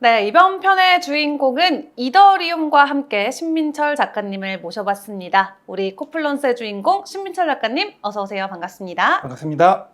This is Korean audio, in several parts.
네, 이번 편의 주인공은 이더리움과 함께 신민철 작가님을 모셔봤습니다. 우리 코플런스의 주인공 신민철 작가님 어서 오세요. 반갑습니다. 반갑습니다.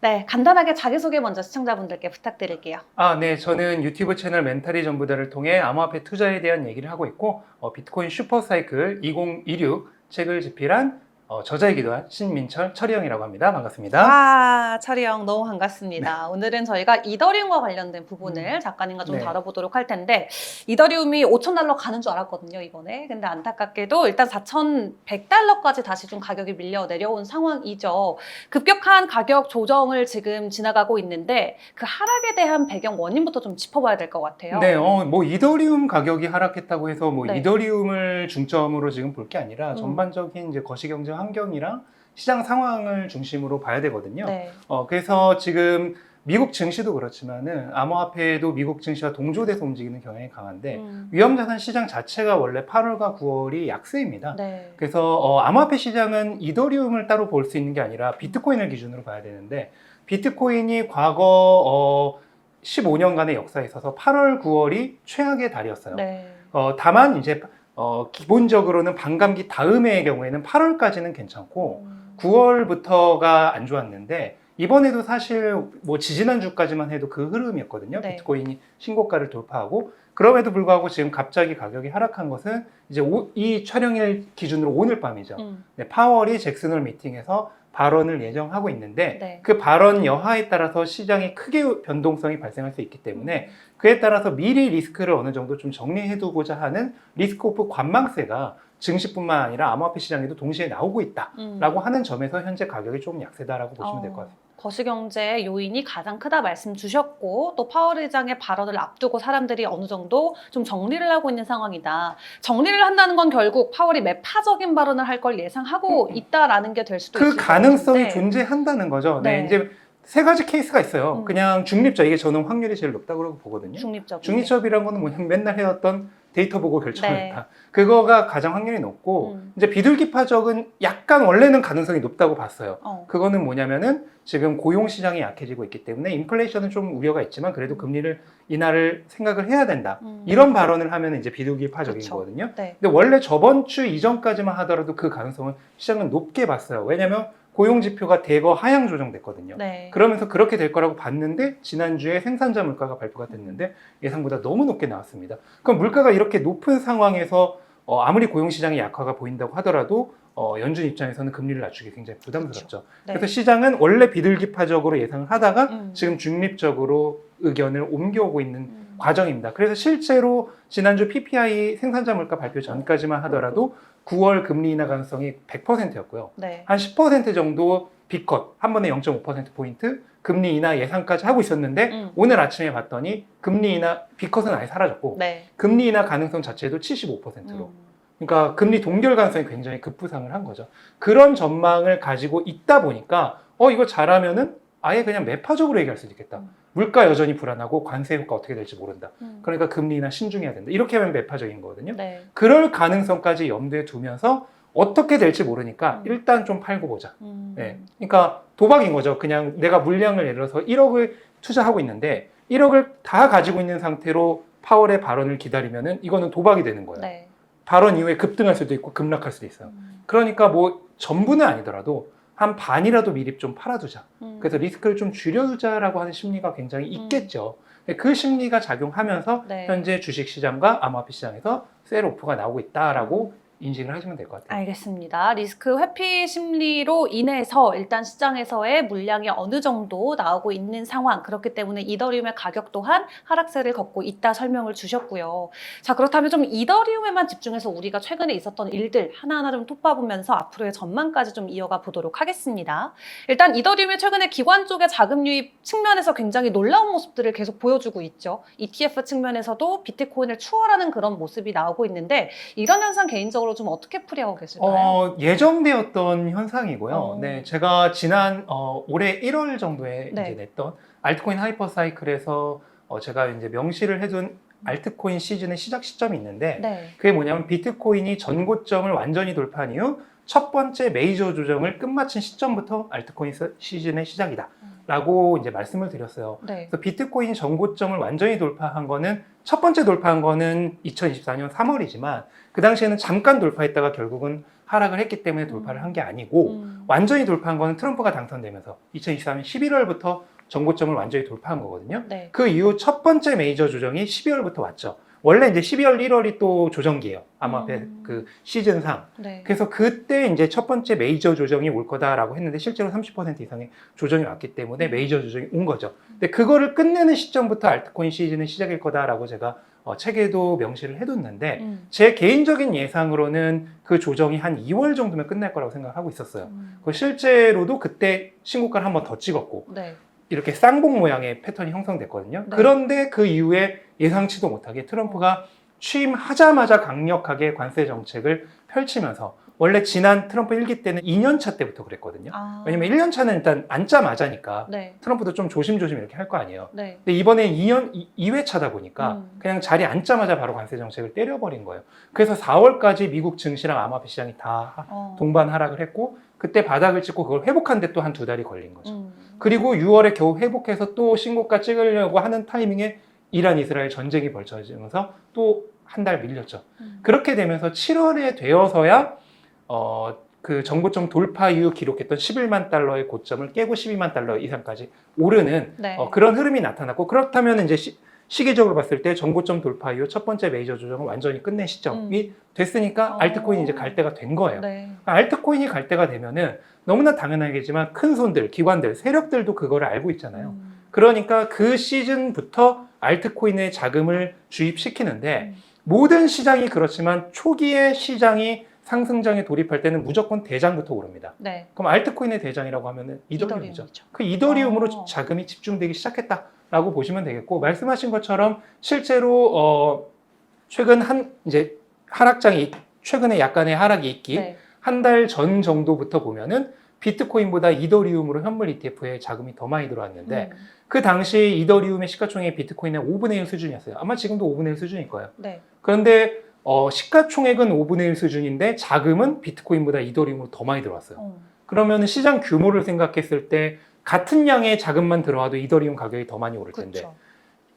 네, 간단하게 자기소개 먼저 시청자분들께 부탁드릴게요. 아, 네. 저는 유튜브 채널 멘탈이 전부다를 통해 암호화폐 투자에 대한 얘기를 하고 있고, 어, 비트코인 슈퍼사이클 2026 책을 집필한 어, 저자이기도 한 신민철 철이 형이라고 합니다. 반갑습니다. 와, 철이 형 너무 반갑습니다. 오늘은 저희가 이더리움과 관련된 부분을 작가님과 좀 네. 다뤄보도록 할 텐데 이더리움이 5천 달러 가는 줄 알았거든요 이번에. 근데 안타깝게도 일단 4,100달러까지 다시 좀 가격이 밀려 내려온 상황이죠. 급격한 가격 조정을 지금 지나가고 있는데 그 하락에 대한 배경 원인부터 좀 짚어봐야 될 것 같아요. 네, 어, 뭐 이더리움 가격이 하락했다고 해서 뭐 네. 이더리움을 중점으로 지금 볼 게 아니라 음. 전반적인 이제 거시경제 환경이랑 시장 상황을 중심으로 봐야 되거든요. 네. 어, 그래서 지금 미국 증시도 그렇지만은 암호화폐도 미국 증시와 동조돼서 움직이는 경향이 강한데 음. 위험자산 시장 자체가 원래 8월과 9월이 약세입니다. 네. 그래서 어, 암호화폐 시장은 이더리움을 따로 볼 수 있는 게 아니라 비트코인을 기준으로 봐야 되는데 비트코인이 과거 어, 15년간의 역사에 있어서 8월, 9월이 최악의 달이었어요. 네. 어, 다만 이제 어, 기본적으로는 반감기 다음해의 경우에는 8월까지는 괜찮고 음. 9월부터가 안 좋았는데 이번에도 사실 뭐 지지난 주까지만 해도 그 흐름이었거든요. 네. 비트코인이 신고가를 돌파하고 그럼에도 불구하고 지금 갑자기 가격이 하락한 것은 이제 오- 이 촬영일 기준으로 오늘 밤이죠. 음. 네, 파월이 잭슨홀 미팅에서 발언을 예정하고 있는데 네. 그 발언 여하에 따라서 시장이 크게 변동성이 발생할 수 있기 때문에 그에 따라서 미리 리스크를 어느 정도 좀 정리해두고자 하는 리스크 오프 관망세가 증시뿐만 아니라 암호화폐 시장에도 동시에 나오고 있다라고 음. 하는 점에서 현재 가격이 조금 약세다라고 보시면 어. 될것 같습니다. 거시경제 요인이 가장 크다 말씀 주셨고 또 파월 의장의 발언을 앞두고 사람들이 어느 정도 좀 정리를 하고 있는 상황이다. 정리를 한다는 건 결국 파월이 매파적인 발언을 할 걸 예상하고 있다라는 게 될 수도 있을 그것 가능성이 같은데. 존재한다는 거죠. 네. 네. 이제 세 가지 케이스가 있어요. 음. 그냥 중립적 이게 저는 확률이 제일 높다고 보거든요. 중립적. 중립적이라는 거는 뭐냐 맨날 해왔던 데이터 보고 네. 결정했다. 그거가 가장 확률이 높고 음. 이제 비둘기파적은 약간 원래는 가능성이 높다고 봤어요. 어. 그거는 뭐냐면은 지금 고용 시장이 약해지고 있기 때문에 인플레이션은 좀 우려가 있지만 그래도 금리를 인하를 생각을 해야 된다. 음. 이런 발언을 하면 이제 비둘기파적인 그쵸. 거거든요. 네. 근데 원래 저번 주 이전까지만 하더라도 그 가능성은 시장은 높게 봤어요. 왜냐하면 고용 지표가 대거 하향 조정됐거든요. 네. 그러면서 그렇게 될 거라고 봤는데 지난주에 생산자 물가가 발표가 됐는데 예상보다 너무 높게 나왔습니다. 그럼 물가가 이렇게 높은 상황에서 어, 아무리 고용 시장의 약화가 보인다고 하더라도 어, 연준 입장에서는 금리를 낮추기 굉장히 부담스럽죠. 네. 그래서 시장은 원래 비둘기파적으로 예상을 하다가 음. 지금 중립적으로 의견을 옮겨오고 있는 음. 과정입니다. 그래서 실제로 지난주 PPI 생산자 물가 발표 전까지만 하더라도 9월 금리 인하 가능성이 100%였고요. 네. 한 10% 정도 비컷 한 번에 0.5% 포인트 금리 인하 예상까지 하고 있었는데 음. 오늘 아침에 봤더니 금리 인하 비컷은 아예 사라졌고 네. 금리 인하 가능성 자체도 75%로 음. 그러니까 금리 동결 가능성이 굉장히 급부상을 한 거죠. 그런 전망을 가지고 있다 보니까 어 이거 잘하면은 아예 그냥 매파적으로 얘기할 수도 있겠다. 음. 물가 여전히 불안하고 관세 효과 어떻게 될지 모른다. 음. 그러니까 금리 인하 신중해야 된다. 이렇게 하면 매파적인 거거든요. 네. 그럴 가능성까지 염두에 두면서 어떻게 될지 모르니까 음. 일단 좀 팔고 보자. 음. 네. 그러니까 도박인 거죠. 그냥 내가 물량을 예를 들어서 1억을 투자하고 있는데 1억을 다 가지고 있는 상태로 파월의 발언을 기다리면은 이거는 도박이 되는 거예요. 네. 발언 이후에 급등할 수도 있고 급락할 수도 있어요. 음. 그러니까 뭐 전부는 아니더라도 한 반이라도 미리 좀 팔아두자. 음. 그래서 리스크를 좀 줄여두자라고 하는 심리가 굉장히 있겠죠. 근데 그 심리가 작용하면서 네. 현재 주식 시장과 암호화폐 시장에서 셀 오프가 나오고 있다라고 인식을 하시면 될 것 같아요. 알겠습니다. 리스크 회피 심리로 인해서 일단 시장에서의 물량이 어느 정도 나오고 있는 상황. 그렇기 때문에 이더리움의 가격 또한 하락세를 걷고 있다 설명을 주셨고요. 자, 그렇다면 좀 이더리움에만 집중해서 우리가 최근에 있었던 일들 하나하나 좀 톱봐보면서 앞으로의 전망까지 좀 이어가 보도록 하겠습니다. 일단 이더리움이 최근에 기관 쪽의 자금 유입 측면에서 굉장히 놀라운 모습들을 계속 보여주고 있죠. ETF 측면에서도 비트코인을 추월하는 그런 모습이 나오고 있는데 이런 현상 개인적으로 좀 어떻게 풀이하고 계실까요? 어, 예정되었던 현상이고요. 어. 네, 제가 지난 어, 올해 1월 정도에 네. 이제 냈던 알트코인 하이퍼 사이클에서 어, 제가 이제 명시를 해둔 알트코인 시즌의 시작 시점이 있는데 네. 그게 뭐냐면 비트코인이 전고점을 완전히 돌파한 이후 첫 번째 메이저 조정을 끝마친 시점부터 알트코인 시- 시즌의 시작이다. 음. 라고 이제 말씀을 드렸어요. 네. 그래서 비트코인 정고점을 완전히 돌파한 거는 첫 번째 돌파한 거는 2024년 3월이지만 그 당시에는 잠깐 돌파했다가 결국은 하락을 했기 때문에 돌파를 한 게 아니고 음. 완전히 돌파한 거는 트럼프가 당선되면서 2024년 11월부터 정고점을 완전히 돌파한 거거든요. 네. 그 이후 첫 번째 메이저 조정이 12월부터 왔죠. 원래 이제 12월, 1월이 또 조정기예요. 아마 음. 그 시즌상. 네. 그래서 그때 이제 첫 번째 메이저 조정이 올 거다라고 했는데 실제로 30% 이상의 조정이 왔기 때문에 메이저 조정이 온 거죠. 근데 그거를 끝내는 시점부터 알트코인 시즌은 시작일 거다라고 제가 어, 책에도 명시를 해뒀는데 음. 제 개인적인 예상으로는 그 조정이 한 2월 정도면 끝날 거라고 생각하고 있었어요. 음. 그 실제로도 그때 신고가를 한 번 더 찍었고 네. 이렇게 쌍봉 모양의 패턴이 형성됐거든요. 네. 그런데 그 이후에 예상치도 못하게 트럼프가 취임하자마자 강력하게 관세 정책을 펼치면서 원래 지난 트럼프 1기 때는 2년차 때부터 그랬거든요. 아. 왜냐면 1년차는 일단 앉자마자니까 네. 트럼프도 좀 조심조심 이렇게 할 거 아니에요. 네. 근데 이번에 2년 2회 차다 보니까 음. 그냥 자리에 앉자마자 바로 관세 정책을 때려버린 거예요. 그래서 4월까지 미국 증시랑 암호화폐 시장이 다 하- 어. 동반 하락을 했고 그때 바닥을 찍고 그걸 회복하는데 또 한 두 달이 걸린 거죠. 음. 그리고 6월에 겨우 회복해서 또 신고가 찍으려고 하는 타이밍에 이란 이스라엘 전쟁이 벌쳐지면서 또 한 달 밀렸죠. 음. 그렇게 되면서 7월에 되어서야 어, 그 정고점 돌파 이후 기록했던 11만 달러의 고점을 깨고 12만 달러 이상까지 오르는 네. 어, 그런 흐름이 나타났고 그렇다면 이제 시, 시기적으로 봤을 때 정고점 돌파 이후 첫 번째 메이저 조정을 완전히 끝낸 시점이 됐으니까 어. 알트코인이 이제 갈 때가 된 거예요. 네. 알트코인이 갈 때가 되면은 너무나 당연하겠지만 큰 손들, 기관들, 세력들도 그거를 알고 있잖아요. 음. 그러니까 그 시즌부터 알트코인의 자금을 주입시키는데 음. 모든 시장이 그렇지만 초기에 시장이 상승장에 돌입할 때는 무조건 대장부터 오릅니다. 네. 그럼 알트코인의 대장이라고 하면은 이더리움이죠. 이더리움이죠. 그 이더리움으로 어. 자금이 집중되기 시작했다 라고 보시면 되겠고 말씀하신 것처럼 실제로 어 최근 한 이제 하락장이 최근에 약간의 하락이 있기 네. 한달 전 정도부터 보면은 비트코인보다 이더리움으로 현물 ETF에 자금이 더 많이 들어왔는데 음. 그 당시 이더리움의 시가총액이 비트코인의 5분의 1 수준이었어요. 아마 지금도 5분의 1 수준일 거예요. 네. 그런데 어, 시가총액은 5분의 1 수준인데 자금은 비트코인보다 이더리움으로 더 많이 들어왔어요. 어. 그러면 시장 규모를 생각했을 때 같은 양의 자금만 들어와도 이더리움 가격이 더 많이 오를 텐데 그렇죠.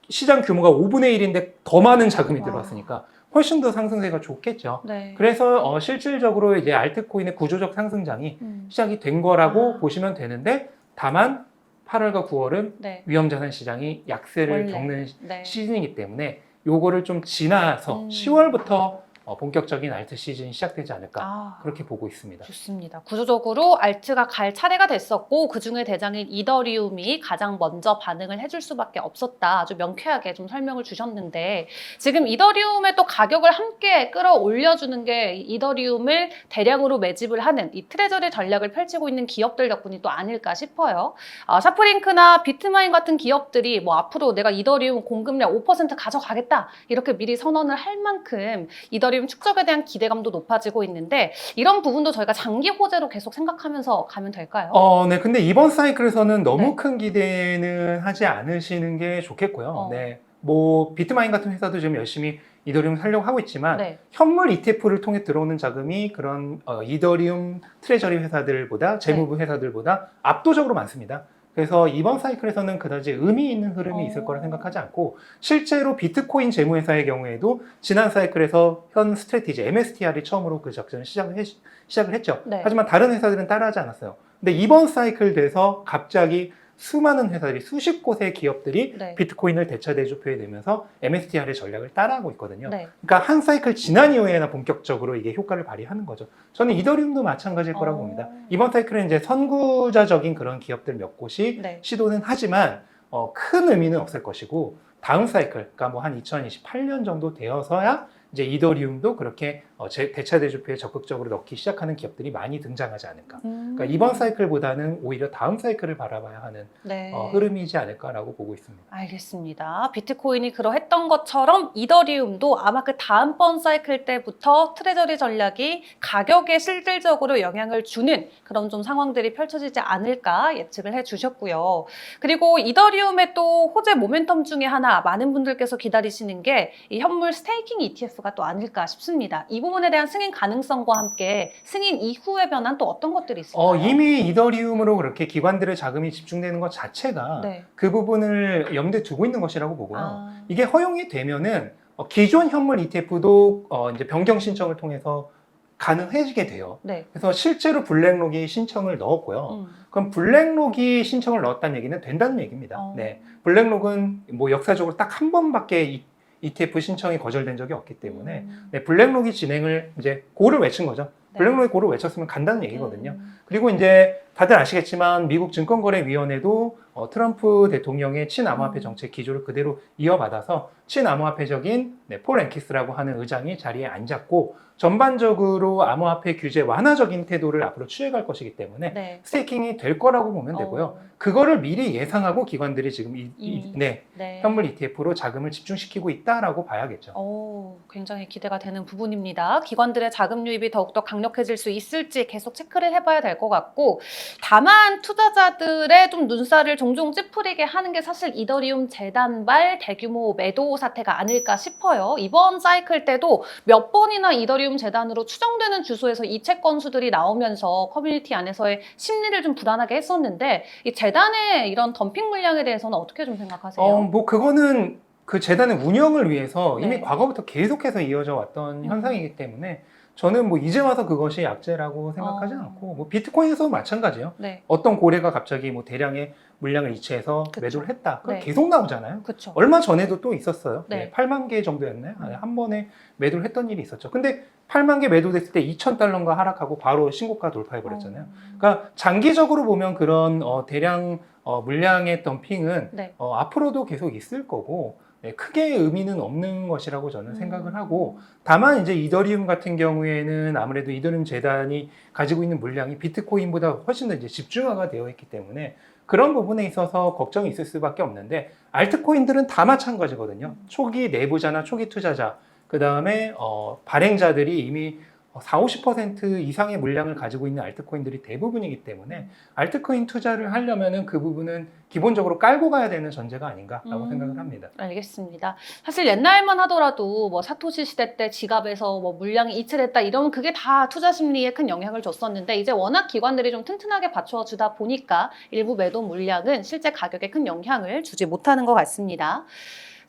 시장 규모가 5분의 1인데 더 많은 자금이 와. 들어왔으니까 훨씬 더 상승세가 좋겠죠. 네. 그래서 어, 실질적으로 이제 알트코인의 구조적 상승장이 음. 시작이 된 거라고 아. 보시면 되는데 다만 8월과 9월은 네. 위험자산 시장이 약세를 원래. 겪는 네. 시즌이기 때문에 요거를 좀 지나서 음. 10월부터 어, 본격적인 알트 시즌이 시작되지 않을까 아. 그렇게 보고 있습니다. 좋습니다. 구조적으로 알트가 갈 차례가 됐었고 그 중에 대장인 이더리움이 가장 먼저 반응을 해줄 수밖에 없었다. 아주 명쾌하게 좀 설명을 주셨는데 지금 이더리움의 또 가격을 함께 끌어올려주는 게 이더리움을 대량으로 매집을 하는 이 트레저리 전략을 펼치고 있는 기업들 덕분이 또 아닐까 싶어요. 아, 샤프링크나 비트마인 같은 기업들이 뭐 앞으로 내가 이더리움 공급량 5% 가져가겠다 이렇게 미리 선언을 할 만큼 이더 리움 축적에 대한 기대감도 높아지고 있는데 이런 부분도 저희가 장기 호재로 계속 생각하면서 가면 될까요? 어, 네. 근데 이번 사이클에서는 너무 네. 큰 기대는 하지 않으시는 게 좋겠고요. 어. 네. 뭐 비트마인 같은 회사도 지금 열심히 이더리움 살려고 하고 있지만 네. 현물 ETF를 통해 들어오는 자금이 그런 어, 이더리움 트레저리 회사들보다 재무부 네. 회사들보다 압도적으로 많습니다. 그래서 이번 사이클에서는 그다지 의미 있는 흐름이 있을 어. 거라 생각하지 않고 실제로 비트코인 재무회사의 경우에도 지난 사이클에서 현 스트레티지 MSTR이 처음으로 그 작전을 시작을, 했, 시작을 했죠. 네. 하지만 다른 회사들은 따라하지 않았어요. 근데 이번 사이클 돼서 갑자기 수많은 회사들이 수십 곳의 기업들이 네. 비트코인을 대차 대조표에 내면서 MSTR의 전략을 따라하고 있거든요. 네. 그러니까 한 사이클 지난 이후에나 본격적으로 이게 효과를 발휘하는 거죠. 저는 이더리움도 마찬가지일 거라고 어. 봅니다. 이번 사이클은 이제 선구자적인 그런 기업들 몇 곳이 네. 시도는 하지만 어, 큰 의미는 없을 것이고 다음 사이클, 그러니까 뭐 한 2028년 정도 되어서야 이제 이더리움도 그렇게 어, 제- 대차 대조표에 적극적으로 넣기 시작하는 기업들이 많이 등장하지 않을까. 음. 그러니까 이번 사이클보다는 오히려 다음 사이클을 바라봐야 하는 네. 어, 흐름이지 않을까라고 보고 있습니다. 알겠습니다. 비트코인이 그러했던 것처럼 이더리움도 아마 그 다음번 사이클 때부터 트레저리 전략이 가격에 실질적으로 영향을 주는 그런 좀 상황들이 펼쳐지지 않을까 예측을 해주셨고요. 그리고 이더리움의 또 호재 모멘텀 중에 하나 많은 분들께서 기다리시는 게 이 현물 스테이킹 ETF가 또 아닐까 싶습니다. 이 부분에 대한 승인 가능성과 함께 승인 이후의 변화는 또 어떤 것들이 있을까요? 어, 이미 이더리움으로 그렇게 기관들의 자금이 집중되는 것 자체가 네. 그 부분을 염두에 두고 있는 것이라고 보고요. 아, 이게 허용이 되면은 어, 기존 현물 ETF도 어, 이제 변경 신청을 통해서 가능해지게 돼요. 네. 그래서 실제로 블랙록이 신청을 넣었고요. 음. 그럼 블랙록이 신청을 넣었다는 얘기는 된다는 얘기입니다. 어. 네. 블랙록은 뭐 역사적으로 딱 한 번밖에 이- ETF 신청이 거절된 적이 없기 때문에 음. 네, 블랙록이 진행을 이제 고를 외친 거죠. 네. 블랙록이 고를 외쳤으면 간다는 얘기거든요. 음. 그리고 이제 다들 아시겠지만 미국 증권거래위원회도 어, 트럼프 대통령의 친암호화폐 음. 정책 기조를 그대로 이어받아서 친암호화폐적인 네, 폴 앵키스라고 하는 의장이 자리에 앉았고 전반적으로 암호화폐 규제 완화적인 태도를 앞으로 취해갈 것이기 때문에 네. 스테이킹이 될 거라고 보면 되고요. 어, 그거를 미리 예상하고 기관들이 지금 이, 이-. 네, 네. 현물 ETF로 자금을 집중시키고 있다라고 봐야겠죠. 오, 굉장히 기대가 되는 부분입니다. 기관들의 자금 유입이 더욱더 강 력해질 수 있을지 계속 체크를 해봐야 될 것 같고, 다만 투자자들의 좀 눈살을 종종 찌푸리게 하는 게 사실 이더리움 재단발 대규모 매도 사태가 아닐까 싶어요. 이번 사이클 때도 몇 번이나 이더리움 재단으로 추정되는 주소에서 이체 건수들이 나오면서 커뮤니티 안에서의 심리를 좀 불안하게 했었는데, 이 재단의 이런 덤핑 물량에 대해서는 어떻게 좀 생각하세요? 어, 뭐 그거는 그 재단의 운영을 위해서 이미 네. 과거부터 계속해서 이어져 왔던 음. 현상이기 때문에 저는 뭐 이제 와서 그것이 약재라고 생각하지 어. 않고 뭐 비트코인에서도 마찬가지예요. 네, 어떤 고래가 갑자기 뭐 대량의 물량을 이체해서 그쵸. 매도를 했다. 그거 네. 계속 나오잖아요. 그렇죠. 얼마 전에도 또 있었어요. 네. 네, 8만 개 정도였나요? 음. 한 번에 매도를 했던 일이 있었죠. 근데 8만 개 매도됐을 때 2,000달러인가 하락하고 바로 신고가 돌파해 버렸잖아요. 그러니까 장기적으로 보면 그런 어, 대량 어, 물량의 덤핑은 네. 어, 앞으로도 계속 있을 거고 네, 크게 의미는 없는 것이라고 저는 음. 생각을 하고 다만 이제 이더리움 같은 경우에는 아무래도 이더리움 재단이 가지고 있는 물량이 비트코인보다 훨씬 더 이제 집중화가 되어 있기 때문에 그런 부분에 있어서 걱정이 있을 수밖에 없는데 알트코인들은 다 마찬가지거든요. 초기 내부자나 초기 투자자 그 다음에 어, 발행자들이 이미 4, 50% 이상의 물량을 가지고 있는 알트코인들이 대부분이기 때문에 알트코인 투자를 하려면은 그 부분은 기본적으로 깔고 가야 되는 전제가 아닌가라고 음. 생각을 합니다. 알겠습니다. 사실 옛날만 하더라도 뭐 사토시 시대 때 지갑에서 뭐 물량이 이체됐다 이러면 그게 다 투자 심리에 큰 영향을 줬었는데 이제 워낙 기관들이 좀 튼튼하게 받쳐주다 보니까 일부 매도 물량은 실제 가격에 큰 영향을 주지 못하는 것 같습니다.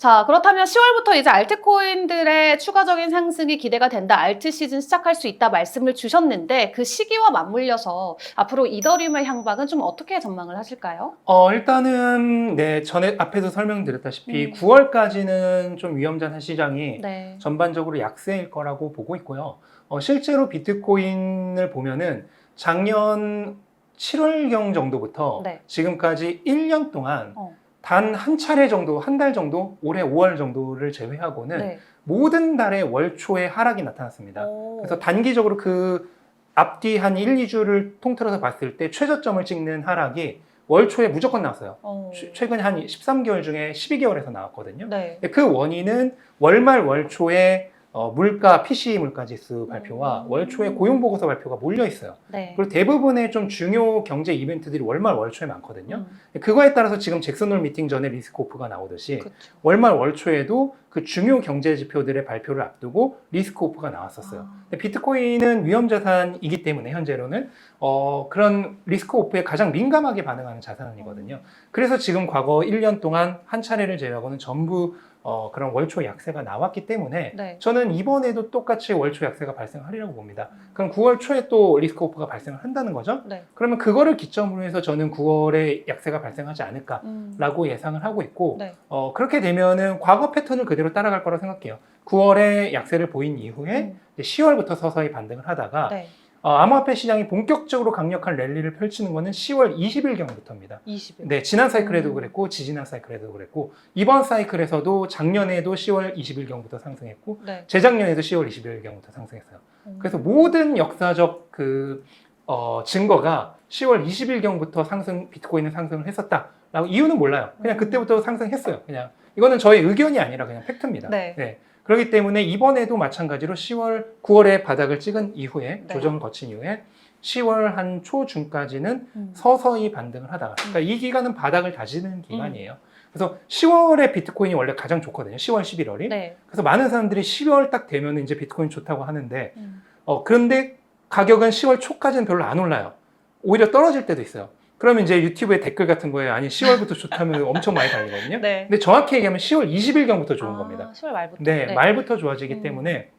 자, 그렇다면 10월부터 이제 알트코인들의 추가적인 상승이 기대가 된다. 알트 시즌 시작할 수 있다 말씀을 주셨는데 그 시기와 맞물려서 앞으로 이더리움의 향방은 좀 어떻게 전망을 하실까요? 어, 일단은 네 전에 앞에서 설명드렸다시피 음. 9월까지는 좀 위험전한 시장이 네. 전반적으로 약세일 거라고 보고 있고요. 어, 실제로 비트코인을 보면은 작년 7월경 정도부터 네. 지금까지 1년 동안 어. 단 한 차례 정도, 한 달 정도, 올해 5월 정도를 제외하고는 네. 모든 달에 월초에 하락이 나타났습니다. 오. 그래서 단기적으로 그 앞뒤 한 1, 2주를 통틀어서 봤을 때 최저점을 찍는 하락이 월초에 무조건 나왔어요. 어. 최- 최근 한 13개월 중에 12개월에서 나왔거든요. 네. 그 원인은 월말 월초에 어, 물가 PCE 물가 지수 발표와 음. 월 초에 고용 보고서 발표가 몰려 있어요. 네. 그리고 대부분의 좀 중요 경제 이벤트들이 월말 월 초에 많거든요. 음, 그거에 따라서 지금 잭슨홀 미팅 전에 리스크오프가 나오듯이 그렇죠. 월말 월 초에도 그 중요 경제 지표들의 발표를 앞두고 리스크오프가 나왔었어요. 아, 근데 비트코인은 위험 자산이기 때문에 현재로는 어, 그런 리스크오프에 가장 민감하게 반응하는 자산이거든요. 그래서 지금 과거 1년 동안 한 차례를 제외하고는 전부 어, 그런 월초 약세가 나왔기 때문에 네. 저는 이번에도 똑같이 월초 약세가 발생하리라고 봅니다. 그럼 9월 초에 또 리스크 오프가 발생을 한다는 거죠. 네. 그러면 그거를 기점으로 해서 저는 9월에 약세가 발생하지 않을까 음, 라고 예상을 하고 있고 네. 어, 그렇게 되면은 과거 패턴을 그대로 따라갈 거라고 생각해요. 9월에 약세를 보인 이후에 음, 이제 10월부터 서서히 반등을 하다가 네. 어, 암호화폐 시장이 본격적으로 강력한 랠리를 펼치는 거는 10월 20일경부터입니다. 20일. 네, 지난 사이클에도 음. 그랬고 지지난 사이클에도 그랬고 이번 사이클에서도 작년에도 10월 20일경부터 상승했고 네. 재작년에도 10월 20일경부터 상승했어요. 음. 그래서 모든 역사적 그 어, 증거가 10월 20일경부터 상승 비트코인은 상승을 했었다 라고 이유는 몰라요. 그냥 음. 그때부터 상승했어요. 그냥 이거는 저의 의견이 아니라 그냥 팩트입니다. 네. 그렇기 때문에 이번에도 마찬가지로 10월 9월에 바닥을 찍은 이후에 네. 조정을 거친 이후에 10월 한 초중까지는 음. 서서히 반등을 하다가 그러니까 이 기간은 바닥을 다지는 기간이에요. 그래서 10월에 비트코인이 원래 가장 좋거든요. 10월, 11월이. 네. 그래서 많은 사람들이 10월 딱 되면 이제 비트코인 좋다고 하는데 음. 어, 그런데 가격은 10월 초까지는 별로 안 올라요. 오히려 떨어질 때도 있어요. 그러면 이제 유튜브에 댓글 같은 거에 아니 10월부터 좋다면 엄청 많이 달리거든요. 네. 근데 정확히 얘기하면 10월 20일경부터 좋은 아, 겁니다. 10월 말부터. 네, 말부터 좋아지기 음. 때문에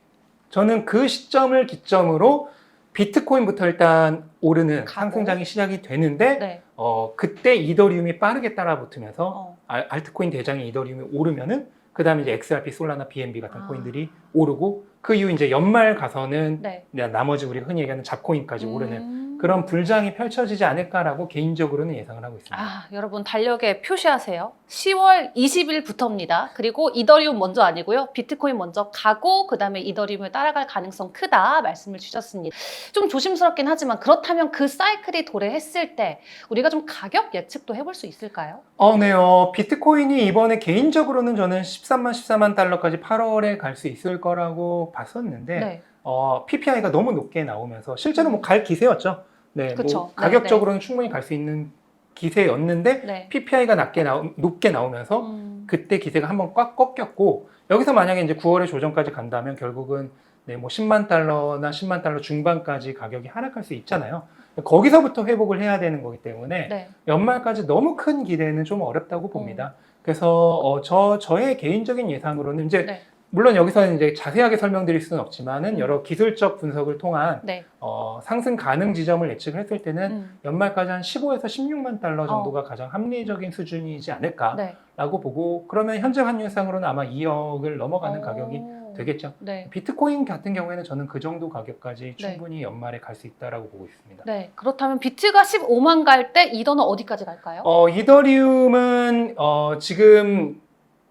저는 그 시점을 기점으로 비트코인부터 일단 오르는 가고. 상승장이 시작이 되는데 네. 어, 그때 이더리움이 빠르게 따라붙으면서 어. 알- 알트코인 대장의 이더리움이 오르면은 그 다음에 이제 XRP, 솔라나, BNB 같은 아. 코인들이 오르고 그 이후 이제 연말 가서는 네. 나머지 우리가 흔히 얘기하는 잡코인까지 오르는 음. 그런 불장이 펼쳐지지 않을까라고 개인적으로는 예상을 하고 있습니다. 아, 여러분 달력에 표시하세요. 10월 20일부터입니다. 그리고 이더리움 먼저 아니고요. 비트코인 먼저 가고 그다음에 이더리움을 따라갈 가능성 크다 말씀을 주셨습니다. 좀 조심스럽긴 하지만 그렇다면 그 사이클이 도래했을 때 우리가 좀 가격 예측도 해볼 수 있을까요? 어, 네, 어, 비트코인이 이번에 개인적으로는 저는 13만, 14만 달러까지 8월에 갈 수 있을 거라고 봤었는데, 네. 어, PPI가 너무 높게 나오면서, 실제로 뭐 갈 기세였죠. 네, 그쵸. 뭐 네, 가격적으로는 충분히 갈 수 있는 기세였는데, 네. PPI가 낮게 나오, 높게 나오면서, 음. 그때 기세가 한번 꽉 꺾였고, 여기서 만약에 이제 9월에 조정까지 간다면 결국은 네, 뭐 10만 달러나 10만 달러 중반까지 가격이 하락할 수 있잖아요. 거기서부터 회복을 해야 되는 거기 때문에 네. 연말까지 너무 큰 기대는 좀 어렵다고 봅니다. 그래서 어, 저 저의 개인적인 예상으로는 이제 네. 물론 여기서는 이제 자세하게 설명드릴 수는 음. 없지만은 여러 기술적 분석을 통한 네. 어, 상승 가능 지점을 예측을 했을 때는 음. 연말까지 한 15에서 16만 달러 정도가 가장 합리적인 수준이지 않을까라고 네. 보고 그러면 현재 환율상으로는 아마 2억을 넘어가는 오. 가격이 되겠죠. 네. 비트코인 같은 경우에는 저는 그 정도 가격까지 네. 충분히 연말에 갈 수 있다라고 보고 있습니다. 네. 그렇다면 비트가 15만 갈 때 이더는 어디까지 갈까요? 어, 이더리움은 어, 지금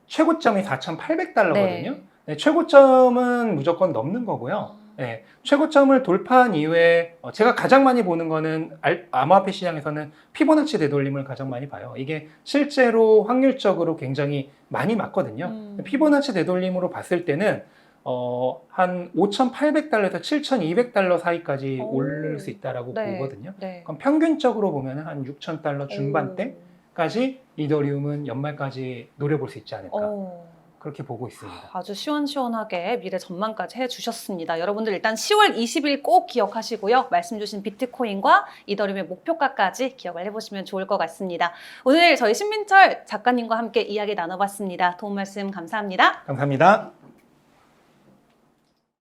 최고점이 4,800달러거든요. 네, 최고점은 무조건 넘는 거고요. 네, 최고점을 돌파한 이후에 어, 제가 가장 많이 보는 거는 알- 암호화폐 시장에서는 피보나치 되돌림을 가장 많이 봐요. 이게 실제로 확률적으로 굉장히 많이 맞거든요. 음. 피보나치 되돌림으로 봤을 때는 어, 한 5,800달러에서 7,200달러 사이까지 오. 오를 수 있다라고 네. 보거든요. 네. 그럼 평균적으로 보면 한 6,000달러 중반대 오. 까지 이더리움은 연말까지 노려볼 수 있지 않을까 오. 그렇게 보고 있습니다. 아주 시원시원하게 미래 전망까지 해주셨습니다. 여러분들 일단 10월 20일 꼭 기억하시고요. 말씀 주신 비트코인과 이더리움의 목표가까지 기억을 해보시면 좋을 것 같습니다. 오늘 저희 신민철 작가님과 함께 이야기 나눠봤습니다. 도움 말씀 감사합니다. 감사합니다.